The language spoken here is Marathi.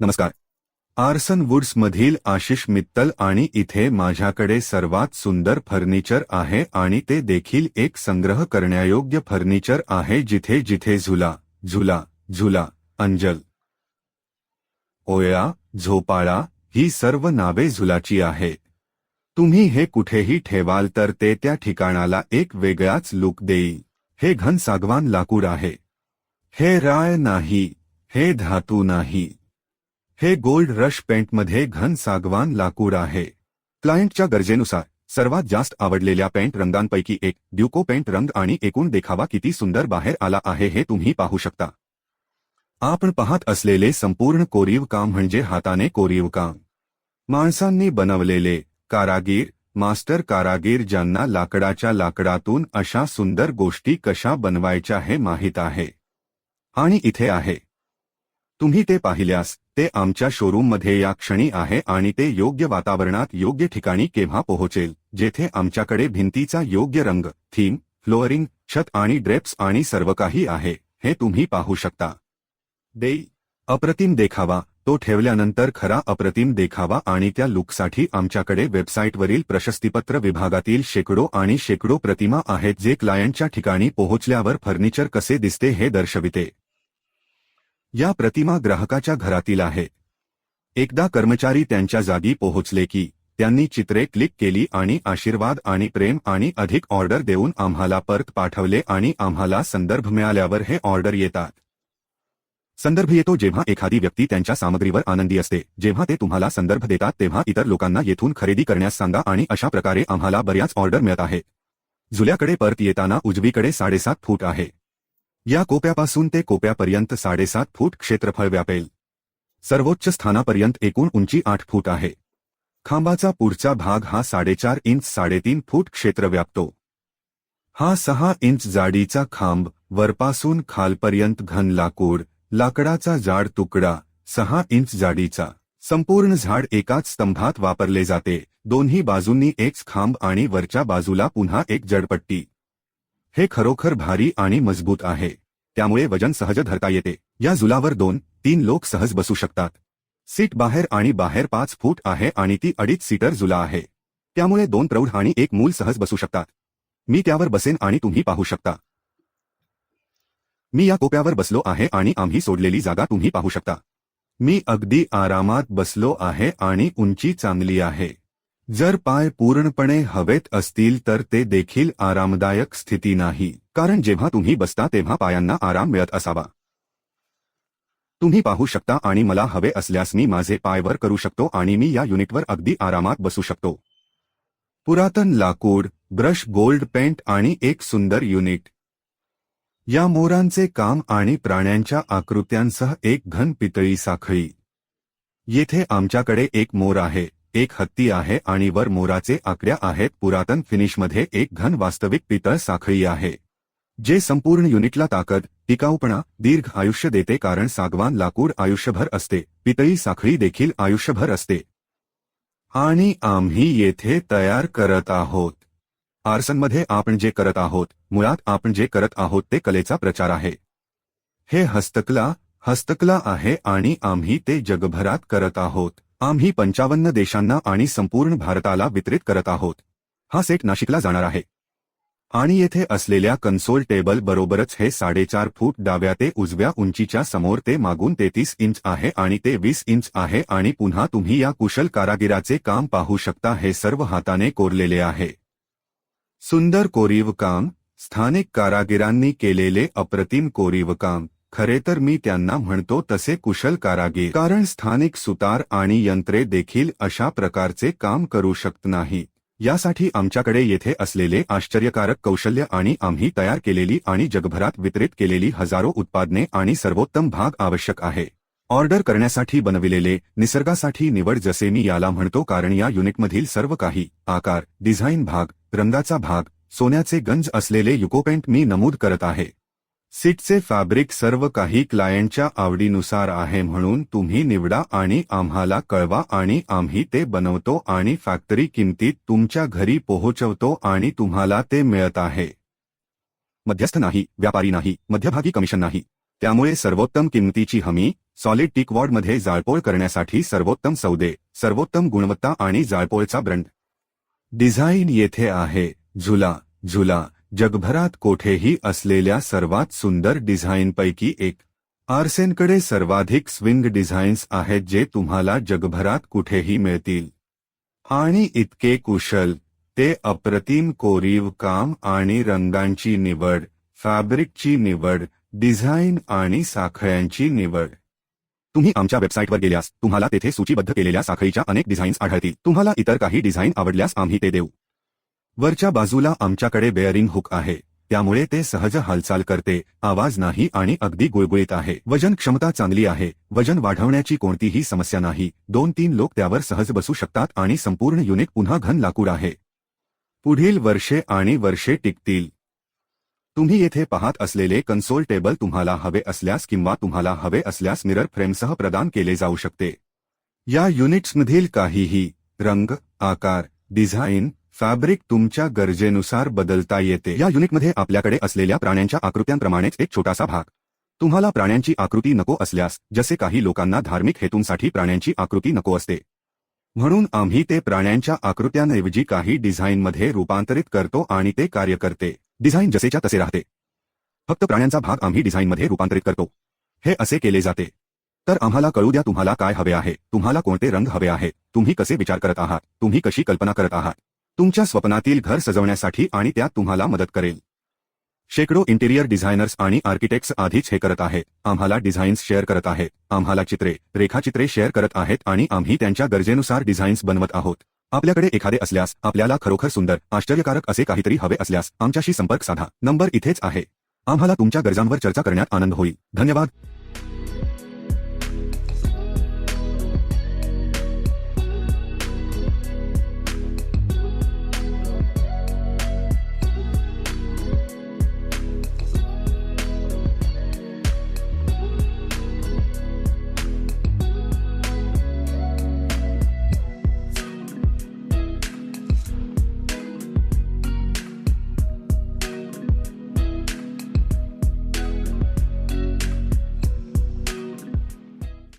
नमस्कार. आर्सन वुड्स मधील आशिष मित्तल आणि इथे माझ्याकडे सर्वात सुंदर फर्निचर आहे आणि ते देखील एक संग्रह करण्यायोग्य फर्निचर आहे जिथे जिथे झुला झुला झुला अंजल ओया झोपाळा ही सर्व नावे झुलाची आहे. तुम्ही हे कुठेही ठेवाल तर ते त्या ठिकाणाला एक वेगळाच लुक देईल. हे घन सागवान लाकूड आहे. हे राळ नाही. हे धातू नाही. हे गोल्ड रश पेंटमध्ये घन सागवान लाकूड आहे. क्लायंटच्या गरजेनुसार सर्वात जास्त आवडलेल्या पेंट रंगांपैकी एक ड्युको पेंट रंग आणि एकूण देखावा किती सुंदर बाहेर आला आहे हे तुम्ही पाहू शकता. आपण पाहत असलेले संपूर्ण कोरीव काम म्हणजे हाताने कोरीव काम. माणसांनी बनवलेले कारागीर मास्टर कारागीर ज्यांना लाकडाच्या लाकडातून अशा सुंदर गोष्टी कशा बनवायच्या हे माहीत आहे. आणि इथे आहे. तुम्ही ते पाहिल्यास ते आमच्या शोरूममध्ये या क्षणी आहे आणि ते योग्य वातावरणात योग्य ठिकाणी केव्हा पोहोचेल जेथे आमच्याकडे भिंतीचा योग्य रंग थीम फ्लोअरिंग छत आणि ड्रेप्स आणि सर्व काही आहे हे तुम्ही पाहू शकता. देई अप्रतिम देखावा तो ठेवल्यानंतर खरा अप्रतिम देखावा आणि त्या लुकसाठी आमच्याकडे वेबसाईटवरील प्रशस्तीपत्र विभागातील शेकडो आणि शेकडो प्रतिमा आहेत जे क्लायंटच्या ठिकाणी पोहोचल्यावर फर्निचर कसे दिसते हे दर्शविते. या प्रतिमा ग्राहकाच्या घरातील आहेत एकदा कर्मचारी त्यांच्या जागी पोहोचले की त्यांनी चित्रे क्लिक केली आणि आशीर्वाद आणि प्रेम आणि अधिक ऑर्डर देऊन आम्हाला परत पाठवले आणि आम्हाला संदर्भ मिळाल्यावर हे ऑर्डर येतात. संदर्भ येतो जेव्हा एखादी व्यक्ती त्यांच्या सामग्रीवर आनंदी असते जेव्हा ते तुम्हाला संदर्भ देतात तेव्हा इतर लोकांना येथून खरेदी करण्यास सांगा आणि अशा प्रकारे आम्हाला बऱ्याच ऑर्डर मिळत आहे. जुल्याकडे परत येताना उजवीकडे साडेसात फूट आहे. या कोप्यापासून ते कोप्यापर्यंत साडेसात फूट क्षेत्रफळ व्यापेल. सर्वोच्च स्थानापर्यंत एकूण उंची आठ फूट आहे. खांबाचा पुढचा भाग हा साडेचार इंच साडेतीन फूट क्षेत्र व्यापतो. हा सहा इंच जाडीचा खांब वरपासून खालपर्यंत घन लाकूड लाकडाचा जाड तुकडा सहा इंच जाडीचा. संपूर्ण झाड एकाच स्तंभात वापरले जाते. दोन्ही बाजूंनी एक खांब आणि वरच्या बाजूला पुन्हा एक जडपट्टी. हे खरोखर भारी आणि मजबूत आहे. त्यामुळे वजन सहज धरता येते. या जुलावर दोन तीन लोक सहज बसू शकतात. सीट बाहेर आणि बाहेर पाच फूट आहे आणि ती अडीच सीटर जुला आहे. त्यामुळे दोन प्रौढ आणि एक मूल सहज बसू शकतात. मी त्यावर बसेन आणि तुम्ही पाहू शकता. मी या कोप्यावर बसलो आहे आणि आम्ही सोडलेली जागा तुम्ही पाहू शकता. मी अगदी आरामात बसलो आहे आणि उंची चांगली आहे. जर पाय पूर्णपणे हवेत असतील तर ते देखील आरामदायक स्थिती नाही. कारण जेव्हा तुम्ही बसता तेव्हा पायांना आराम मिळत असावा. तुम्ही पाहू शकता आणि मला हवे असल्यास मी माझे पाय वर करू शकतो आणि मी या युनिटवर अगदी आरामात बसू शकतो. पुरातन लाकूड ब्रश गोल्ड पेंट आणि एक सुंदर युनिट. या मोरांचे काम आणि प्राण्यांच्या आकृत्यांसह एक घन पितळी साखळी. येथे आमच्याकडे एक मोर आहे. एक हत्ती आहे आणि वर मोराचे आकड्या आहेत. पुरातन फिनिशमध्ये एक घन वास्तविक पितळ साखळी आहे जे संपूर्ण युनिटला ताकद टिकाऊपणा दीर्घ आयुष्य देते कारण सागवान लाकूड आयुष्यभर असते. पितळी साखळी देखील आयुष्यभर असते. आणि आम्ही येथे तयार करत आहोत. आर्सनमध्ये आपण जे करत आहोत मुळात आपण जे करत आहोत ते कलेचा प्रचार आहे. हे हस्तकला हस्तकला आहे आणि आम्ही ते जगभरात करत आहोत. आम्ही पंचावन्न देशांना आणि संपूर्ण भारताला वितरित करत आहोत. हा सेट नाशिकला जाणार आहे. आणि येथे असलेल्या कन्सोल टेबल बरोबरच हे साडेचार फूट डाव्या ते उजव्या उंचीच्या समोर ते मागून तेतीस इंच आहे आणि ते वीस इंच आहे आणि पुन्हा तुम्ही या कुशल कारागिराचे काम पाहू शकता हे सर्व हाताने कोरलेले आहे. सुंदर कोरीव काम स्थानिक कारागिरांनी केलेले अप्रतिम कोरीव काम खरे तर मी त्यांना म्हणतो तसे कुशल कारागीर कारण स्थानिक सुतार आणि यंत्रे देखील अशा प्रकारचे काम करू शकत नाही. यासाठी आमच्याकडे येथे असलेले आश्चर्यकारक कौशल्य आणि आम्ही तयार केलेली आणि जगभरात वितरित केलेली हजारो उत्पादने आणि सर्वोत्तम भाग आवश्यक आहे. ऑर्डर करण्यासाठी बनविलेले निसर्गासाठी निवड जसे मी याला म्हणतो कारण या युनिटमधील सर्व काही आकार डिझाईन भाग रंगाचा भाग सोन्याचे गंज असलेले युकोपेंट मी नमूद करत आहे. सीटचे फॅब्रिक सर्व काही क्लायंटच्या आवडीनुसार आहे म्हणून तुम्ही निवडा आणि आम्हाला कळवा आणि आम्ही ते बनवतो आणि फॅक्टरी किंमतीत तुमच्या घरी पोहोचवतो आणि तुम्हाला ते मिळत आहे. मध्यस्थ नाही व्यापारी नाही मध्यभागी कमिशन नाही. त्यामुळे सर्वोत्तम किंमतीची हमी सॉलिड टिकवॉर्डमध्ये जाळपोळ करण्यासाठी सर्वोत्तम सौदे सर्वोत्तम गुणवत्ता आणि जाळपोळचा ब्रँड डिझाईन येथे आहे झुला झुला. जगभरात कोठेही असलेल्या सर्वात सुंदर डिझाईनपैकी एक. आर्सेनकडे सर्वाधिक स्विंग डिझाईन्स आहेत जे तुम्हाला जगभरात कुठेही मिळतील. आणि इतके कुशल ते अप्रतिम कोरीव काम आणि रंगांची निवड फॅब्रिकची निवड डिझाईन आणि साखळ्यांची निवड. तुम्ही आमच्या वेबसाईटवर गेल्यास तुम्हाला तेथे सूचीबद्ध केलेल्या साखळीच्या अनेक डिझाईन्स आढळतील. तुम्हाला इतर काही डिझाईन आवडल्यास आम्ही ते देऊ. वरच्या बाजूला आमच्याकडे बेअरिंग हुक आहे. त्यामुळे ते सहज हालचाल करते आवाज नाही आणि अगदी गुळगुळीत आहे. वजन क्षमता चांगली आहे. वजन वाढवण्याची कोणतीही समस्या नाही. दोन तीन लोक त्यावर सहज बसू शकतात आणि संपूर्ण युनिट पुन्हा घन लाकूड आहे. पुढील वर्षे आणि वर्षे टिकतील. तुम्ही येथे पाहत असलेले कन्सोल टेबल तुम्हाला हवे असल्यास किंवा तुम्हाला हवे असल्यास मिरर फ्रेमसह प्रदान केले जाऊ शकते. या युनिट्समधील काहीही रंग आकार डिझाईन फॅब्रिक तुमच्या गरजेनुसार बदलता येते. या युनिटमध्ये आपल्याकडे असलेल्या प्राण्यांच्या आकृत्यांप्रमाणेच एक छोटासा भाग. तुम्हाला प्राण्यांची आकृती नको असल्यास जसे काही लोकांना धार्मिक हेतूंसाठी प्राण्यांची आकृती नको असते. म्हणून आम्ही ते प्राण्यांच्या आकृत्यांऐवजी काही डिझाईनमध्ये रूपांतरित करतो आणि ते कार्य करते. डिझाईन जसेच्या तसे राहते. फक्त प्राण्यांचा भाग आम्ही डिझाईनमध्ये रूपांतरित करतो. हे असे केले जाते. तर आम्हाला कळू द्या तुम्हाला काय हवे आहे. तुम्हाला कोणते रंग हवे आहे. तुम्ही कसे विचार करत आहात. तुम्ही कशी कल्पना करत आहात. तुमच्या स्वप्नातील घर सजवण्यासाठी आणि त्यात तुम्हाला मदत करेल. शेकडो इंटेरियर डिझायनर्स आणि आर्किटेक्ट्स आधीच हे करत आहेत. आम्हाला डिझाईन्स शेअर करत आहेत. आम्हाला चित्रे रेखाचित्रे शेअर करत आहेत आणि आम्ही त्यांच्या गरजेनुसार डिझाईन्स बनवत आहोत. आपल्याकडे एखादे असल्यास आपल्याला खरोखर सुंदर आश्चर्यकारक असे काहीतरी हवे असल्यास आमच्याशी संपर्क साधा. नंबर इथेच आहे. आम्हाला तुमच्या गरजांवर चर्चा करण्यात आनंद होईल. धन्यवाद.